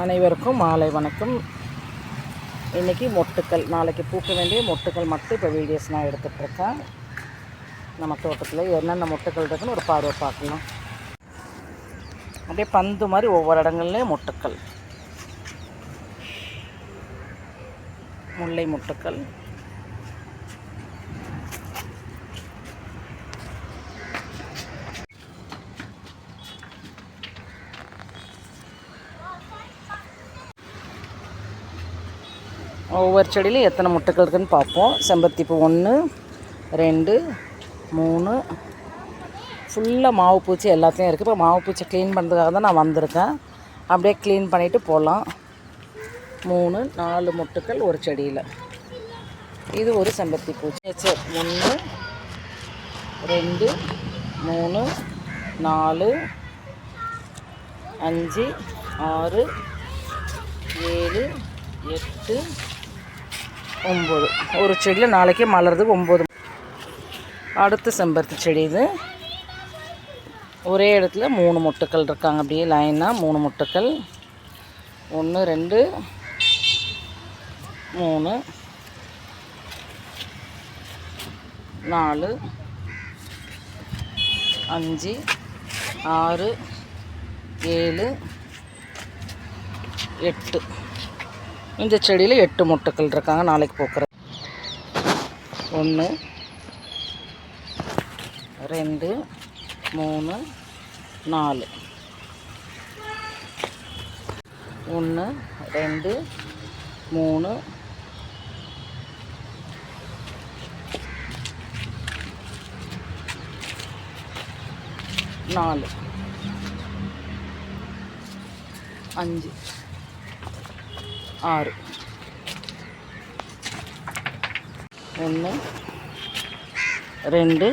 அனைவருக்கும் மாலை வணக்கம். இன்றைக்கி மொட்டுக்கள் நாளைக்கு பூக்க வேண்டிய மொட்டுக்கள் மட்டும் இப்போ வீடியோஸ் நான் எடுத்துகிட்ருக்கேன் நம்ம தோட்டத்தில் என்னென்ன மொட்டுக்கள் இருக்குன்னு ஒரு பார்வை பார்க்கலாம் அப்படியே பந்து மாதிரி ஒவ்வொரு இடங்கள்லேயும் மொட்டுக்கள். முல்லை மொட்டுக்கள். ஒவ்வொரு செடியிலையும் எத்தனை முட்டைகள் இருக்குதுன்னு பார்ப்போம். செம்பருத்தி பூ ஒன்று ரெண்டு மூணு. ஃபுல்லாக மாவு பூச்சி எல்லாத்தையும் இருக்குது இப்போ மாவு பூச்சி க்ளீன் பண்ணுறதுக்காக தான் நான் வந்திருக்கேன். அப்படியே க்ளீன் பண்ணிவிட்டு போகலாம் மூணு நாலு முட்டுக்கள் ஒரு செடியில். இது ஒரு செம்பருத்தி பூச்சி. சரி ஒன்று ரெண்டு மூணு நாலு அஞ்சு ஆறு ஏழு எட்டு ஒம்பது. ஒரு செடியில் நாளைக்கு மலருது ஒம்பது. அடுத்த செம்பருத்தி செடி இது. ஒரே இடத்துல மூணு மொட்டுக்கள் இருக்காங்க. அப்படியே லைனாக மூணு மொட்டுக்கள் ஒன்று ரெண்டு மூணு நாலு அஞ்சு ஆறு ஏழு எட்டு. இந்த செடியில் எட்டு மொட்டுக்கள் இருக்காங்க. நாளைக்கு பூக்கிற ஒன்று ரெண்டு மூணு நாலு. ஒன்று ரெண்டு மூணு. நாலு. அஞ்சு. ஆறு. ஒன்று ரெண்டு.